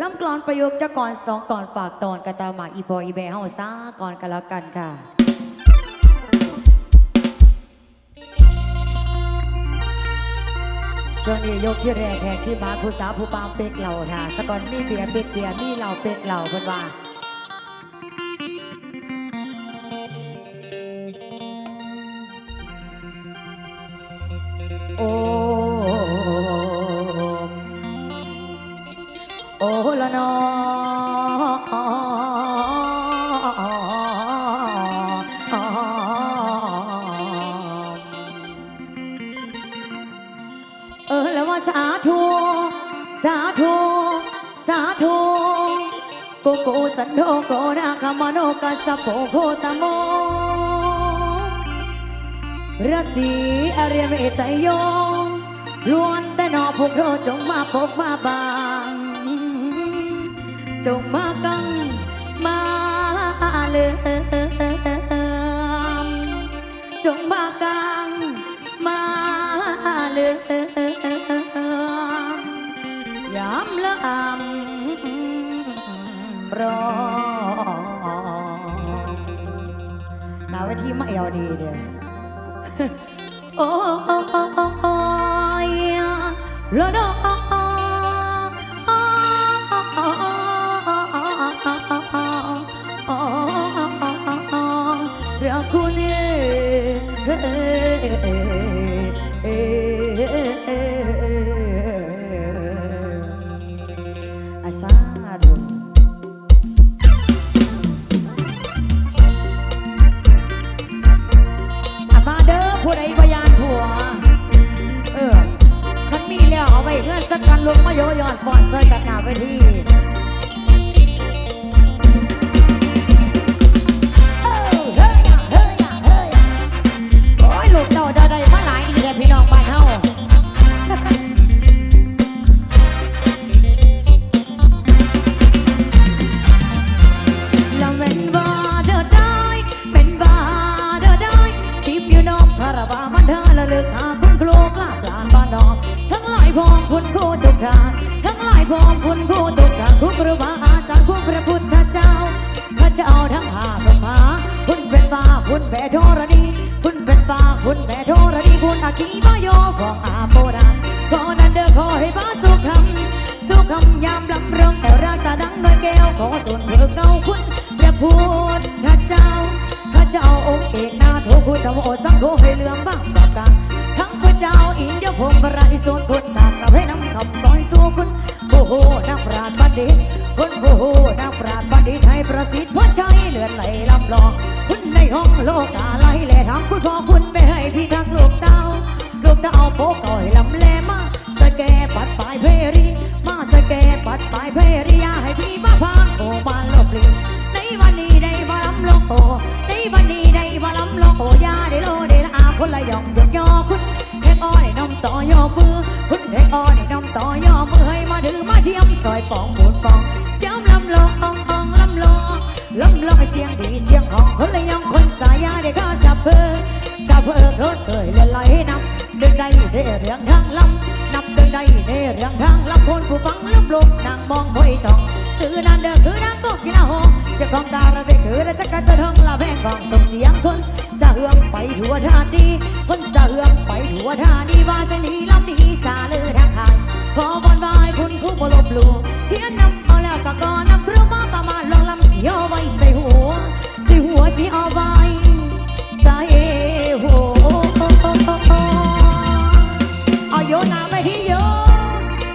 ลำกลอนประโยคจะก่อนสองก่อนฝากตอนกระตาหมากอีพออีแบเฮาซาก่อนกันแล้วกันค่ะ ช่วงนี้ยกที่แรกแขกที่มาผู้สาวผู้ปามเป็กเหล่าท่าสะกอนมีเบียร์เป็กเบียร์มีเหล่าเป็กเหล่าเพิ่นว่า มโนกัสสะโปโคตโมระศรีอริยเมตโยล้วนแต่นอพวกเราจงมาปกมาบาง จงมากังมาเลือมจงมากังมาเลือมยามละอำรอ เวทีไม่เอาดีเดียวโอ้ คุณแผ่ธรณีคุณเป็นฟ้าคุณแผ่ธรณีคุณอากีบโยของอาโบราณขอนันเด้อขอให้บ้าสุขคำสุขคำยามลำเรงแต่รักตาดังน้อยแก้วขอส่วนเพื่อเก่าคุณพระพุทธเจ้าพระเจ้าองค์เอกนาโทคุณธรรมโอสังโฆให้เลื่อมบ้างกับกันทั้งพระเจ้าอินเดียพงพระราชิสุนคุณตากระให้น้ำคำซอยสู่คุณโอ้โหนักปราชญ์บัณฑิตคุณโอ้โหนักปราชญ์บัณฑิตให้ประสิทธิ์พระชัยเลื่อนไหลลำลอง ห้องโลกาไหลแลทำคุณพ่อคุณไปให้พี่ทักลูกเต้าลูกเต้าโป๊กต่อยลำแลมาสแกปัดปลายเพรี มาสแกปัดปลายเพรียให้พี่มาพางโอมาลกลีในวันนี้ได้มาลำโลกโอในวันนี้ได้มาลำโลกโอยาได้โลได้ละอาคนละยองยกยอคุณเด็กอ้อยน้ำต่อยอมือคุณเด็กอ้อยน้ำต่อยอมือให้มาถือมาเทียมซอยปองบุญปองจ้ำลำโลององอองลำโลก ลำลให้เสียงดีเสียงของคนละยองคนสายาได้ก็สับเพอสับเพอเกิดเกยเล่นไหลนำเดินได้ได้เรื่องทางลำนับเดินได้ได้เรื่องทางลำคนผู้ฟังลำลมนางมองคอยจ้องคือนานเด้อคือนางก็กินละหงเสียงของตาระเวกคือได้จักรจะทองละแพงของส่งเสียงคนสะเฮืองไปทั่วท่าดี คนสะเฮืองไปทั่วท่าดีว่าเสนีลำดีสาเลือทางทางขอบอนบายคุณครูบลบลูเฮียนนำเอาแล้วก็ก่อน ณลองลำเสียไว้ใส่หัวใส่หัวสิเอาไว้ใส่หัวเอาโยนหน้าไปที่โย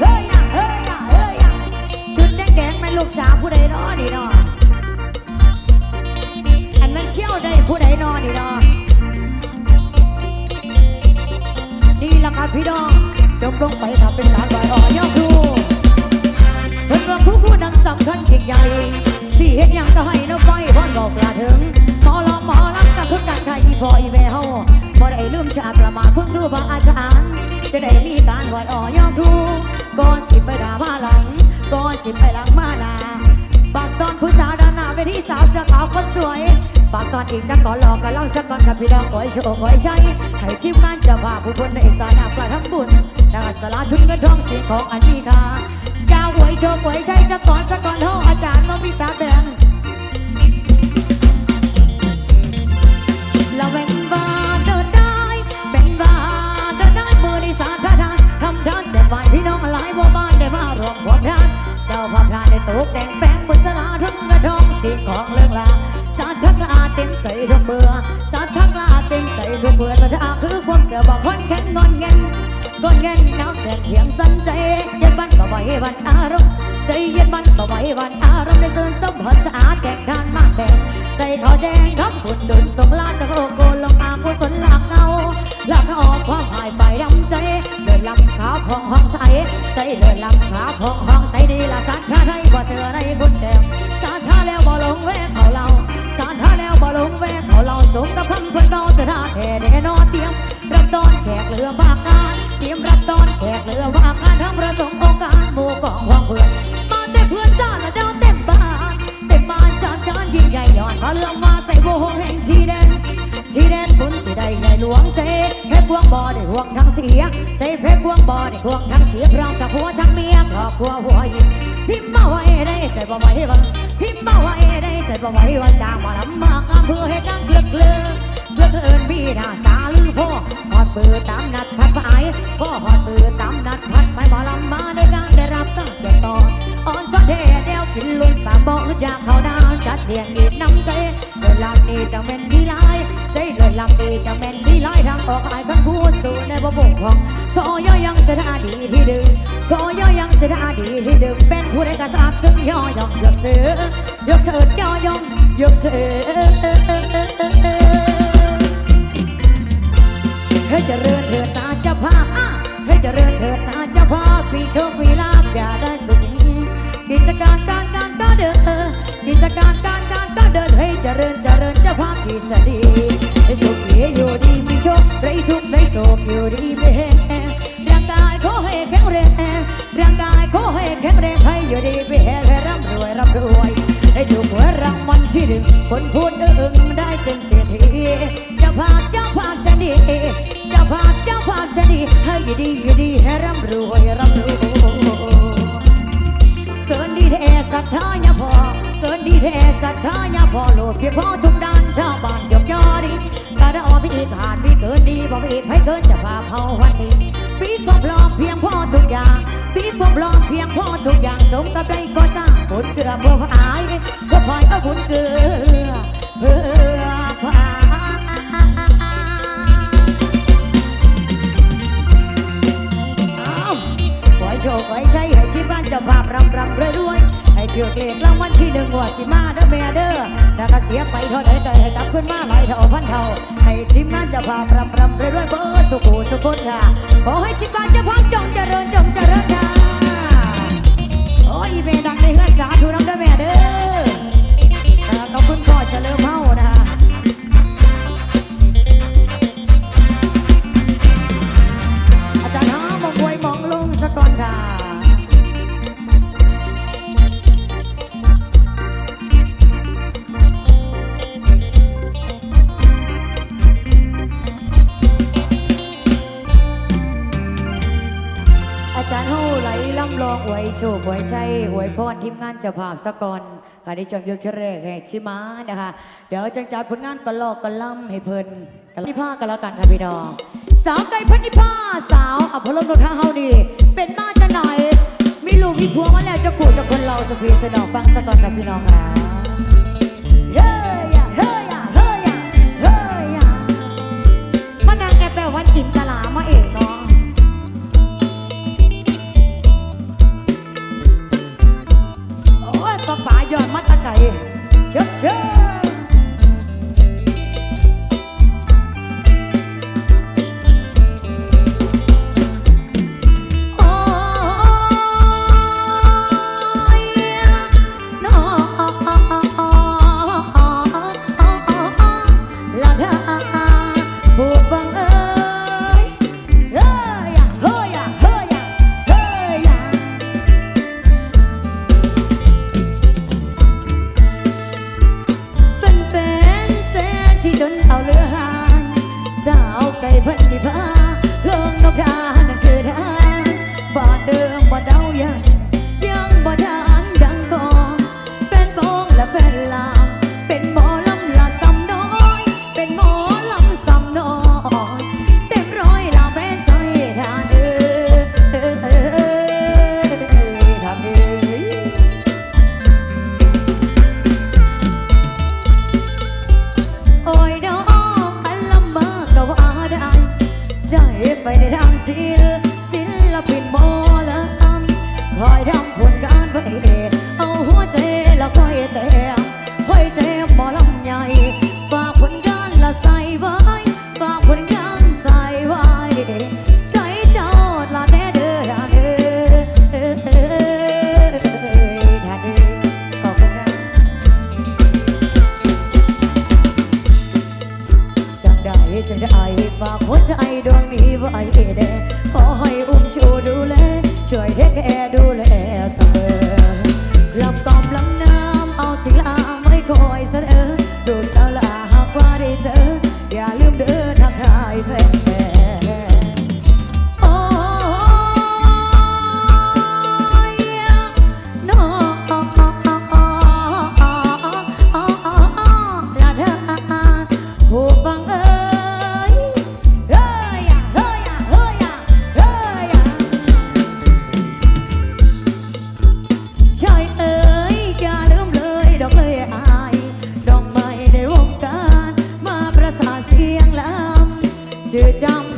เฮ้ยอะเฮ้ยอะเฮ้ยอะชุดแดงๆแม่ลูกสาวผู้ใดนาะนี่นาะอันนั้นเขี้ยวได้ผู้ใดนาะนี่นาะนี่ละครับพี่น้องจบลงไปทำเป็นการไหวอ่อยอครูเพิ่นว่าผู้คู่นังสำคัญเก่งใหญ่ สิเห็นยังก็ให้นกไฟพ่อนบอกลาถึงหมอลองหมอลักกับทุกการใครอีพออีแววบ่ได้ลืมชาประมาคุณครูบาอาจารย์ จะได้มีการไหวอ่อยอครูก่อนสิไปด่ามาหลังก่อนสิไปหลังมาหนาฝากตอนผู้สาวด้านหน้าเวทีสาวเสื้อขาวคนสวยฝากตอนอีกจักก่อนหลอกกันเล่าสักก่อนกับพี่น้องขอให้โชคขอให้ใช้ให้ทีมงานจะว่าผู้คนในสานาประทำบุญดังสลาทุนเงินทองสิ่งของอันมีค่า จะหวยโชคหวยใชัยจะก่อนสะก่อนห้องอาจารย์น้องพิตาแดงเราเป็นบ้าเดินได้ เป็นบ้าเดินได้มือในสาธารณทำทานเจ็ดวันพี่น้องหลายบัวบ้านได้มารวมความทานเจ้าภาพทานได้ตกแต่งแป้งบนสลาทั้งกระดองสิ่งของเรื่องลาสาทักลาเต็มใจทุกเบื่อสาทักลาเต็มใจทุกเบื่อสถาคือความเสือบอกคนแข็งงอนเงิน ก้อนเงินนักเดินเพียงสันใจเย็นบันบ่ไหววันอารมณ์ใจเย็นบันบ่ไหววันอารมณ์ได้เสื่อสมพอสะอาดแก่งทานมากแก่ใจขอแจ้งรับบุญดุลส่งลาจากโลกโกลงอากุศลหลักเงาหลักออกความหายไปดำใจเดินลำขาของห้องใสใจเดินลำขาของห้องใสดีละสัตว์ท่าไทยบ่เสือในกุนแดงสัตว์ท่าแล้วบ่ลงแวกเขาเราสัตว์ท่าแล้วบ่ลงแวกเขาเราสมกับพังเพื่อนเบาสถาแท่แน่นอนเตรียมรับตอนแขกเรือมา อาเรื่องมาใส่โวงแห่งชีแดนชีแดนบุญสิได้ใหญ่หลวงใจเพชรพวงบ่ได้ห่วงทั้งเสียใจเพชรพวงบ่ได้ห่วงทั้งเสียพร้อมกับผัวทั้งเมียครอบครัวหัวยิงพิมพ์มาไว้ได้ใจบ่ไหวว่าพิมพ์มาไว้ได้ใจบ่ไหวว่าจ้างมาลำมากอำเภอให้ดังเคลือเลือเคลือเอินบีดาสาลือพ่อหอดเปืนตามนัดพัดไปพ่อหอดเปืนตามนัดพัดไปหมอลำมาได้การได้รับการเก็บต่ออ่อนสะเทแนวกินลุ่นปากบ่อึดอยากเขาดาวจัด เรียงอีกน้ำใจเดินลำนี้จะเป็นดีลายใจเดินลำดีจะเป็นดีลายทางออกอายกันผู้สู่ในบ่บกพองขอย่อยังจะได้ดีที่ดึงขอย่อยังจะได้ดีที่ดึงเป็นผู้ใดกระซาบซึ่งย่อยองยกเสือยกเสือย่อยองยกเสือให้เจริญเถิดตาเจ้าภาพอะให้เจริญเถิดตาเจ้าภาพปีโชคมีลาบอย่าได้สุดกิจการการการก็เดินกิจการการ เดินให้เจริญเจริญเจ้าภาพที่สดีให้สุขดีอยู่ดีมีโชคไรทุกข์ไรโศกอยู่ดีไม่แห้งร่างกายขอให้แข็งแรงร่างกายขอให้แข็งแรงให้อยู่ดีไม่แห้งให้ร่ำรวยร่ำรวยให้ถูกหวยรางวัลที่หนึ่งคนพูดเอึ้งได้เป็นเศรษฐีเจ้าภาพเจ้าภาพสดีเจ้าภาพเจ้าภาพสดีให้อยู่ดีอยู่ดีให้ร่ำรวยร่ำรวยเกินดีแท้ศรัทธาอย่าพอ ดีเทศรัทธายาพอโหลดเพียงพอทุกด้านชาวบ้านยกยอดีกระดอพี่ขานพี่เกินดีบอกพี่ให้เกินจะพาเผาวันนี้ปีกความพร้อมเพียงพอทุกอย่างปีกความพร้อมเพียงพอทุกอย่างสมกับได้ก็สร้างบุญเกลือเพื่อพายเพื่อพายเอาบุญเกือ สียไปเท่าใดก็ให้กลับขึ้นมาหลายเท่าพันเท่า ให้ทีมงานจะพาพรำรำรวยรวยเบอร์สุขุสุขนค่ะขอให้ที่บ้านจะพักจงจะ ล่ำลองไวยโชคไวยชัยอวยพรทีมงานเจ้าภาพสะก่อนการได้จำยกแค่แรกแห่งชิมานะคะ เดี๋ยวจังจัดผลงานกันลอกกันล่ำให้เพลินกันนิพากันแล้วกันค่ะพี่น้องสาวไก่พันนิพาสาวอภรมโนทาเฮาดีเป็นมาจะหน่อย มีลูกมีพวงมาแล้วจะขู่จะคนเราสฟีสนองฟังสะก่อนกับพี่น้องค่ะ ไปในทางศิลศิลปินโมลำคอยทำผลงานไปเอเอาหัวใจแล้วคอยเตะคอยเจ็บหมอล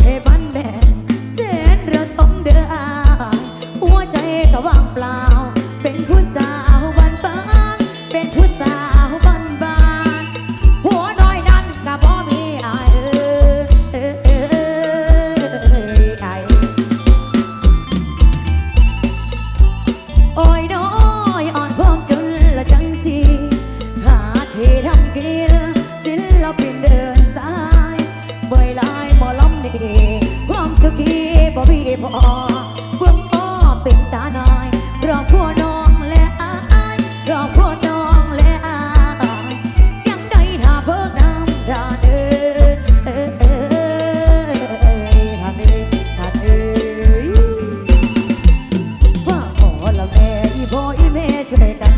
ให้บันแดนเส้นเรือต้มเดืออาหัวใจก็ว่างเปล่า เป็นผู้สาวบ้านบ้านเป็นผู้สาวบ้านบ้านหัวน้อยนั้นก็บ่มีอายเอ้ยเอ้ยเอ้ยอายโอ้ยน้อยอ่อนพร้อมจนละจังสีหาที่ทำกินศิลปินเดิ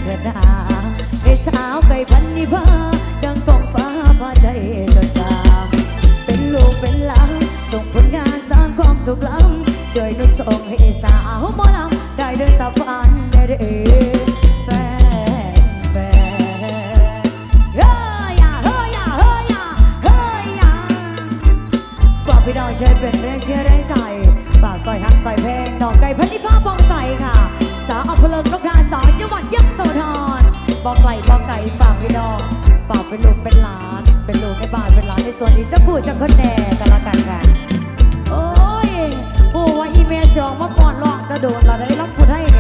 เถิดนาให้สาวไก่พันนิพาดังกองฟ้าพาใจจดจำเป็นลูกเป็นหลานส่งผลงานสร้างความสุขล้ำช่วยนุกส่งให้สาวหมอลำได้เดินตาฝันได้เด้อแฟนแฟนเฮ้ยอะเฮ้ยอะเฮ้ยอะเฮ้ยอะฝากพี่น้องช่วยเป็นแรงเชียร์แรงใจฝากใส่หักใส่เพลงดอกไก่พันธิพาพองใสค่ะ สาวอำเภอเลิงนกทาสาวจังหวัดยโส บอกไก่บอกไก่ฝากพี่น้องฝากเป็นลูกเป็นหลาน เป็นลูกในบ้านเป็นหลานในส่วนอีกจะพูดจะคนแน่กันละกันค่ะโอ้ยโอ้ว่าอีเมลสองมาก่อนร้องกจะโดนเราได้รับผู้ให้